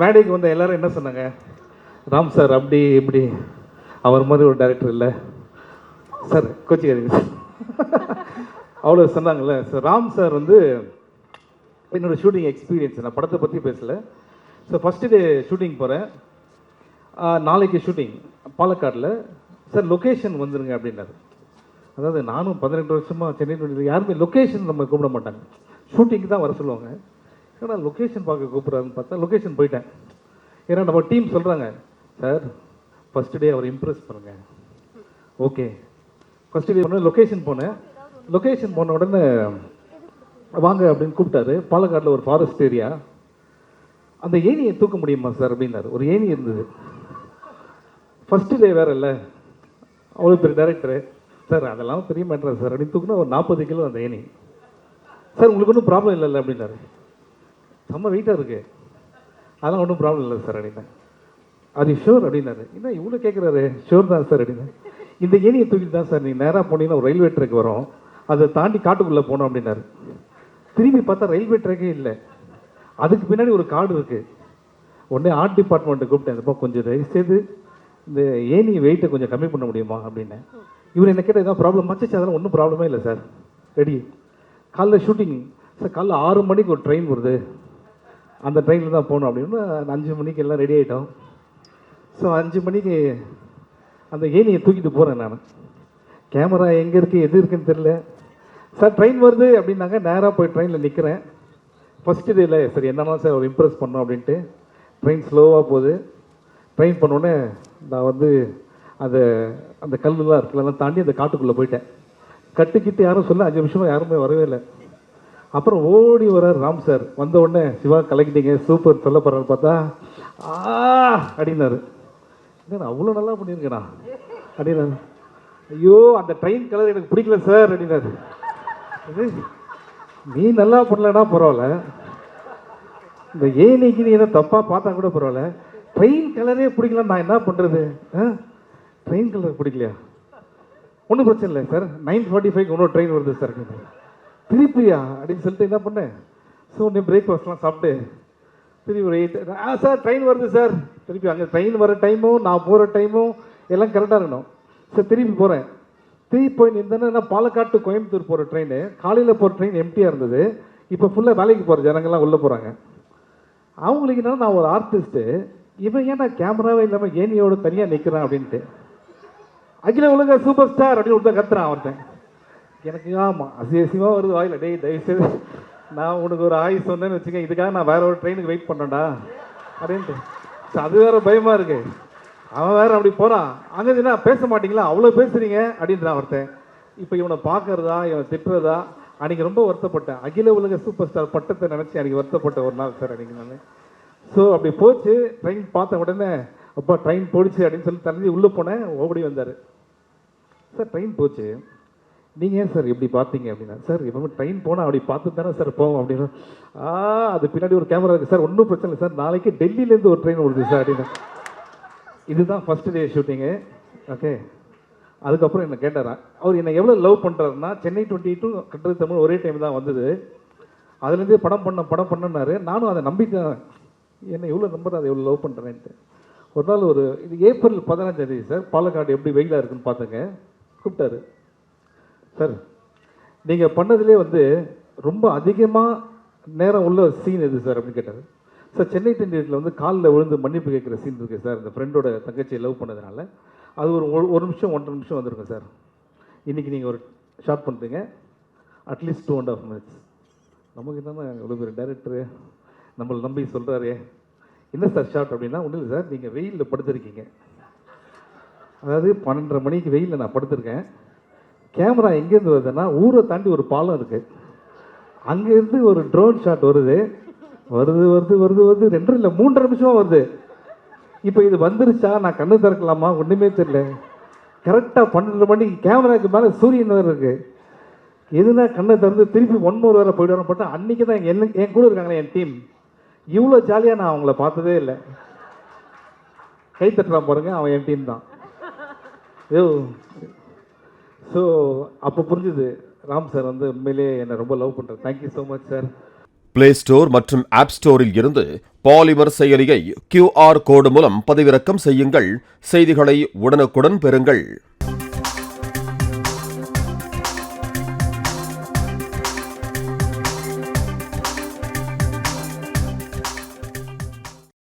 மேடைக்கு வந்த எல்லாரும் என்ன சொன்னாங்க? ராம் சார் அப்படி இப்படி. அவர் மாதிரி ஒரு டைரக்டர் இல்லை. சார் கோச்சிக்காதீங்க சார் அவ்வளோ சொன்னாங்கல்ல. சார் ராம் சார் வந்து என்னோடய ஷூட்டிங் எக்ஸ்பீரியன்ஸ் நான் படத்தை பற்றி பேசலை. ஸோ ஃபஸ்ட்டு டே ஷூட்டிங் போகிறேன் நாளைக்கு ஷூட்டிங் பாலக்காடில். சார் லொக்கேஷன் வந்துடுங்க அப்படின்னாரு. அதாவது நானும் பதினெட்டு வருஷமாக சென்னை யாருமே லொக்கேஷன் நம்ம கூப்பிட மாட்டாங்க. ஷூட்டிங்க்கு தான் வர சொல்லுவாங்க. ஏன்னா லொக்கேஷன் பார்க்க கூப்பிட்றாருன்னு பார்த்தா லொக்கேஷன் போயிட்டேன். ஏன்னா நம்ம டீம் சொல்கிறாங்க சார் ஃபஸ்ட் டே அவர் இம்ப்ரெஸ் பண்ணுங்கள் ஓகே ஃபஸ்ட் டே பண்ண லொக்கேஷன் போனேன். லொக்கேஷன் போன உடனே வாங்க அப்படின்னு கூப்பிட்டாரு. பாலக்காட்டில் ஒரு ஃபாரஸ்ட் ஏரியா அந்த ஏணியை தூக்க முடியுமா சார் அப்படின்னாரு. ஒரு ஏணி இருந்தது. ஃபஸ்ட்டு டே வேற இல்லை. அவ்வளோ பெரிய டேரக்டரு சார் அதெல்லாம் பெரிய மேட்ரா சார் அப்படின்னு தூக்குனா ஒரு நாற்பது கிலோ அந்த ஏணி. சார் உங்களுக்கு ஒன்றும் ப்ராப்ளம் இல்லைல்ல அப்படின்னாரு. செம்ம வெயிட்டாக இருக்கு. அதெல்லாம் ஒன்றும் ப்ராப்ளம் இல்லை சார் அப்படின்னா அது ஷோர் அப்படின்னாரு. என்ன இவ்வளோ கேட்குறாரு ஷோர் தான் சார் அப்படின்னு இந்த ஏணியை தூக்கிட்டு தான் சார் நீங்கள் நேராக போனீங்கன்னா ஒரு ரயில்வே ட்ரெக் வரும். அதை தாண்டி காட்டுக்குள்ளே போனோம் அப்படின்னாரு. திரும்பி பார்த்தா ரயில்வே ட்ரெக்கே இல்லை. அதுக்கு பின்னாடி ஒரு காடு இருக்குது உடனே ஆர்ட் டிபார்ட்மெண்ட்டை கூப்பிட்டேன். இந்த கொஞ்சம் தயவு செய்து இந்த ஏனி வெயிட்டை கொஞ்சம் கம்மி பண்ண முடியுமா? அப்படின்னு. இவர் என்ன கேட்டால் ஏதாவது ப்ராப்ளம் மச்சிச்சு. அதெல்லாம் ஒன்றும் ப்ராப்ளமே இல்லை சார் ரெடி காலைல ஷூட்டிங் சார் காலைல ஆறு மணிக்கு ஒரு ட்ரெயின் வருது. அந்த ட்ரெயினில் தான் போகணும் அப்படின்னு அஞ்சு மணிக்கு எல்லாம் ரெடி ஆகிட்டோம் ஸோ அஞ்சு மணிக்கு அந்த ஏனியை தூக்கிட்டு போகிறேன் நான். கேமரா எங்கே இருக்குது எது இருக்குன்னு தெரில சார் ட்ரெயின் வருது அப்படின்னாங்க நேராக போய் ட்ரெயினில் நிற்கிறேன் ஃபஸ்ட்டு டேல சரி என்னன்னா சார் ஒரு இம்ப்ரெஸ் பண்ணோம் அப்படின்ட்டு. ட்ரெயின் ஸ்லோவாக போகுது. ட்ரெயின் பண்ணோடனே நான் வந்து அந்த அந்த கல்லுலாம் இருக்குல்லாம் தாண்டி அந்த காட்டுக்குள்ளே போயிட்டேன். கட்டுக்கிட்டு யாரும் சொல்ல அஞ்சு நிமிஷமாக யாருமே வரவே இல்லை. அப்புறம் ஓடி வரார் ராம் சார். வந்த உடனே சிவா கலக்கிட்டீங்க சூப்பர் சொல்ல போகிறான்னு பார்த்தா ஆ அப்படின்னாரு. என்ன அவ்வளோ நல்லா பண்ணியிருக்கேனா? அப்படின்னாரு. ஐயோ அந்த ட்ரெயின் கலர் எனக்கு பிடிக்கல சார் அப்படின்னாரு. நீ நல்லா பண்ணலன்னா பரவாயில்ல. இந்த ஏனிக்கு நீ ஏதோ தப்பாக பார்த்தா கூட பரவாயில்ல. ட்ரெயின் கலரே பிடிக்கல நான் என்ன பண்ணுறது ட்ரெயின் கலர் பிடிக்கலையா? ஒன்றும் பிரச்சனை இல்லை சார். நைன் ஃபார்ட்டி ஃபைவ் இன்னொரு ட்ரெயின் வருது சார் திருப்பியா? அப்படின்னு சொல்லிட்டு என்ன பண்ணேன்? ஸோ நீ பிரேக்ஃபாஸ்ட்லாம் சாப்பிட்டு திருப்பி ஒரு எயிட் ஆ சார் ட்ரெயின் வருது சார் திருப்பி அங்கே ட்ரெயின் வர டைமும் நான் போகிற டைமும் எல்லாம் கரெக்டாக இருக்கணும். சார் திருப்பி போகிறேன் திருப்பி போய் நின்றேன்னா பாலக்காட்டு கோயம்புத்தூர் போகிற ட்ரெயின் காலையில் போகிற ட்ரெயின் எம்டியாக இருந்தது. இப்போ ஃபுல்லாக வேலைக்கு போகிற ஜனங்கள்லாம் உள்ளே போகிறாங்க அவங்களுக்கு என்னன்னா நான் ஒரு ஆர்டிஸ்ட்டு இவன் ஏன் நான் கேமராவே இல்லாமல் ஏனியோட தனியாக நிற்கிறான் அப்படின்ட்டு. அகில உலக சூப்பர் ஸ்டார் அப்படின்னு ஒருத்தன் கத்துறான் அவர்கிட்ட எனக்கு ஆமாம் அசியசியமாக வருது வாயில் டேய் தயவுசெய்து நான் உனக்கு ஒரு ஆயுஸ் சொன்னேன்னு வச்சுக்கேன் இதுக்காக நான் வேற ஒரு ட்ரெயினுக்கு வெயிட் பண்ணேன்டா அப்படின்ட்டு. அது வேற பயமாக இருக்கு. அவன் வேற அப்படி போகிறான் அங்கே என்ன பேச மாட்டீங்களா? அவ்வளோ பேசுறீங்க? அப்படின்றான் ஒருத்தன். இப்போ இவனை பார்க்கறதா இவனை திட்டுறதா? அன்றைக்கி ரொம்ப வருத்தப்பட்டேன். அகில உலக சூப்பர் ஸ்டார் பட்டத்தை நினச்சி அன்றைக்கி வருத்தப்பட்ட ஒரு நாள் சார் அன்றைக்கி நான். ஸோ அப்படி போச்சு ட்ரெயின் பார்த்த உடனே அப்பா ட்ரெயின் போயிடுச்சு அப்படின்னு சொல்லி தள்ளி உள்ளே போனேன் ஓடி வந்தார். சார் ட்ரெயின் போச்சு. நீங்கள் ஏன் சார் இப்படி பார்த்தீங்க அப்படின்னா சார் எப்பவுமே ட்ரெயின் போனால் அப்படி பார்த்து தானே சார் போவோம் அப்படின்னா ஆ அது பின்னாடி ஒரு கேமரா இருக்குது சார் ஒன்றும் பிரச்சனை இல்லை சார் நாளைக்கு டெல்லியிலேருந்து ஒரு ட்ரெயின் வருது சார் அப்படின்னா. இதுதான் ஃபர்ஸ்ட் டே ஷூட்டிங்கு ஓகே அதுக்கப்புறம் என்னை கேட்டாரா அவர் என்னை எவ்வளோ லவ் பண்ணுறாருன்னா சென்னை டுவெண்ட்டி டூ கட்டுறது தமிழ் ஒரே டைம் தான் வந்தது. அதுலேருந்து படம் பண்ண படம் பண்ணனாரு நானும் அதை நம்பிக்கை என்னை எவ்வளோ நம்பர் அதை எவ்வளோ லவ் பண்ணுறேன்ட்டு ஒரு நாள் ஒரு இது ஏப்ரல் பதினஞ்சாந்தேதி சார் பாலக்காடு எப்படி வெயிலாக இருக்குன்னு பார்த்துங்க. கூப்பிட்டாரு. சார் நீங்கள் பண்ணதுலேயே வந்து ரொம்ப அதிகமாக நேரம் உள்ள சீன் எது சார் அப்படின்னு கேட்டார். சார் சென்னை டென்டில் வந்து காலில் விழுந்து மன்னிப்பு கேட்குற சீன் இருக்குது சார். இந்த ஃப்ரெண்டோட தங்கச்சியை லவ் பண்ணதுனால. அது ஒரு ஒரு- நிமிஷம் ஒன்றரை நிமிஷம் வந்திருக்கும் சார். இன்றைக்கி நீங்கள் ஒரு ஷார்ட் பண்ணுறீங்க at least two and half minutes நமக்கு என்னன்னா இவ்வளோ பெரிய டேரக்டரு நம்மளை நம்பி சொல்கிறாரே என்ன சார் ஷார்ட் அப்படின்னா ஒன்றும் இல்லை சார். நீங்கள் வெயிலில் படுத்திருக்கீங்க. அதாவது பன்னெண்டரை மணிக்கு வெயிலில் நான் படுத்திருக்கேன். கேமரா எங்கேருந்து வருதுன்னா ஊரை தாண்டி ஒரு பாலம் இருக்குது அங்கேருந்து ஒரு ட்ரோன் ஷாட் வருது. வருது வருது வருது வருது. ரெண்டு இல்லை மூன்றரை நிமிஷமாக வருது. இப்போ இது வந்துருச்சா? நான் கண்ணு திறக்கலாமா? ஒன்றுமே தெரியல. கரெக்டாக பன்னெண்டு மணிக்கு கேமராக்கு மேலே சூரியன் வேறு இருக்குது எதுனா கண்ணை திறந்து திருப்பி ஒன் மோர் வேறு போயிட்டு போட்டால் அன்றைக்கி தான் என்ன என் கூட இருக்காங்களே என் டீம் இவ்வளோ ஜாலியாக நான் அவங்கள பார்த்ததே இல்லை. கை தட்டுறான் பாருங்க அவன் என் டீம் தான். ஐயோ. ஸோ அப்போ புரிஞ்சுது. ராம் சார் வந்து உண்மையிலேயே என்னை ரொம்ப லவ் பண்ணுறேன் thank you so much sir play store மற்றும் ஆப் ஸ்டோரில் இருந்து பாலிமர் செயலியை கியூஆர் கோடு மூலம் பதிவிறக்கம் செய்யுங்கள். செய்திகளை உடனுக்குடன் பெறுங்கள்.